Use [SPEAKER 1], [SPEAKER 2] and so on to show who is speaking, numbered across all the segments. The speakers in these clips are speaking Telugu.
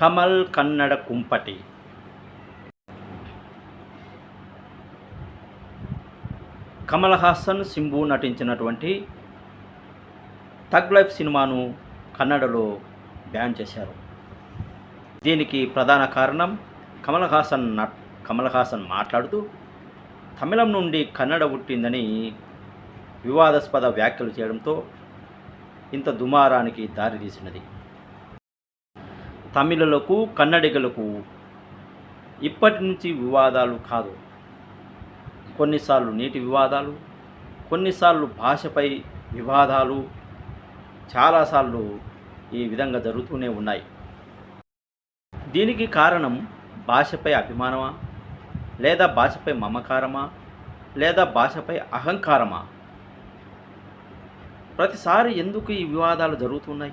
[SPEAKER 1] కమల్ కన్నడ కుంపటి. కమల్ హాసన్ సింబు నటించినటువంటి తగ్ లైఫ్ సినిమాను కన్నడలో బ్యాన్ చేశారు. దీనికి ప్రధాన కారణం కమల్ హాసన్ నట్ కమల్ హాసన్ మాట్లాడుతూ తమిళం నుండి కన్నడ పుట్టిందని వివాదాస్పద వ్యాఖ్యలు చేయడంతో ఇంత దుమారానికి దారితీసినది తమిళులకు కన్నడిగలకు ఇప్పటి నుంచి వివాదాలు కాదు. కొన్నిసార్లు నీటి వివాదాలు కొన్నిసార్లు భాషపై వివాదాలు చాలాసార్లు ఈ విధంగా జరుగుతూనే ఉన్నాయి. దీనికి కారణం భాషపై అభిమానమా? లేదా భాషపై మమకారమా? లేదా భాషపై అహంకారమా? ప్రతిసారి ఎందుకు ఈ వివాదాలు జరుగుతున్నాయి?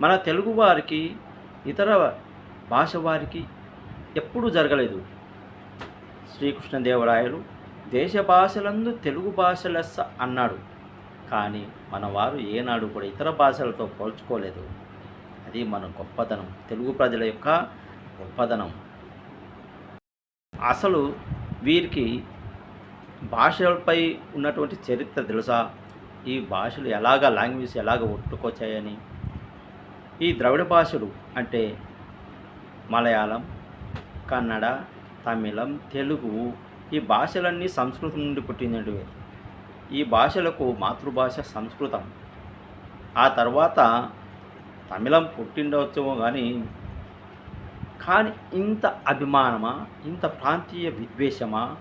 [SPEAKER 1] మన తెలుగువారికి ఇతర భాష వారికి ఎప్పుడూ జరగలేదు. శ్రీకృష్ణదేవరాయలు దేశ భాషలందు తెలుగు భాష లెస్స అన్నాడు. కానీ మన వారు ఏనాడు కూడా ఇతర భాషలతో పోల్చుకోలేదు. అది మన గొప్పతనం తెలుగు ప్రజల యొక్క గొప్పతనం. అసలు వీరికి భాషలపై ఉన్నటువంటి చరిత్ర తెలుసా? ఈ భాషలు ఎలాగ లాంగ్వేజ్ ఎలాగ ఒట్టుకొచ్చాయని? ఈ ద్రవిడ భాషలు అంటే మలయాళం కన్నడ తమిళం తెలుగు ఈ భాషలన్నీ సంస్కృతం నుండి పుట్టినటివే ఈ భాషలకు మాతృభాష సంస్కృతం. ఆ తర్వాత తమిళం పుట్టిండవచ్చేమో కానీ కానీ ఇంత అభిమానమా ఇంత ప్రాంతీయ విద్వేషమా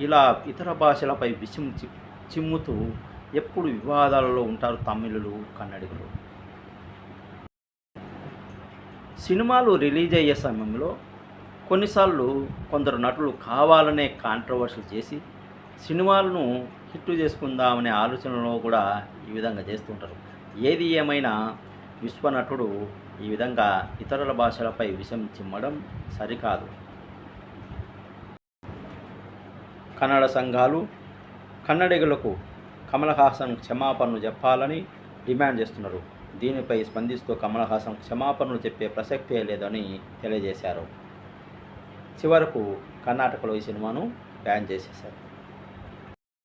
[SPEAKER 1] ఇలా ఇతర భాషలపై విషం చి చిమ్ముతూ ఎప్పుడు వివాదాలలో ఉంటారు తమిళులు కన్నడిగులు సినిమాలు రిలీజ్ అయ్యే సమయంలో కొన్నిసార్లు కొందరు నటులు కావాలనే కాంట్రవర్షియల్ చేసి సినిమాలను హిట్ చేసుకుందామనే ఆలోచనలో కూడా ఈ విధంగా చేస్తుంటారు. ఏది ఏమైనా విశ్వనటుడు ఈ విధంగా ఇతరుల భాషలపై విషం చిమ్మడం సరికాదు. కన్నడ సంఘాలు కన్నడిగులకు కమల్ హాసన్ క్షమాపణలు చెప్పాలని డిమాండ్ చేస్తున్నారు. దీనిపై స్పందిస్తూ కమల్ హాసన్ క్షమాపణలు చెప్పే ప్రసక్తే లేదని తెలియజేశారు. చివరకు కర్ణాటకలో ఈ సినిమాను బ్యాన్ చేసేశారు.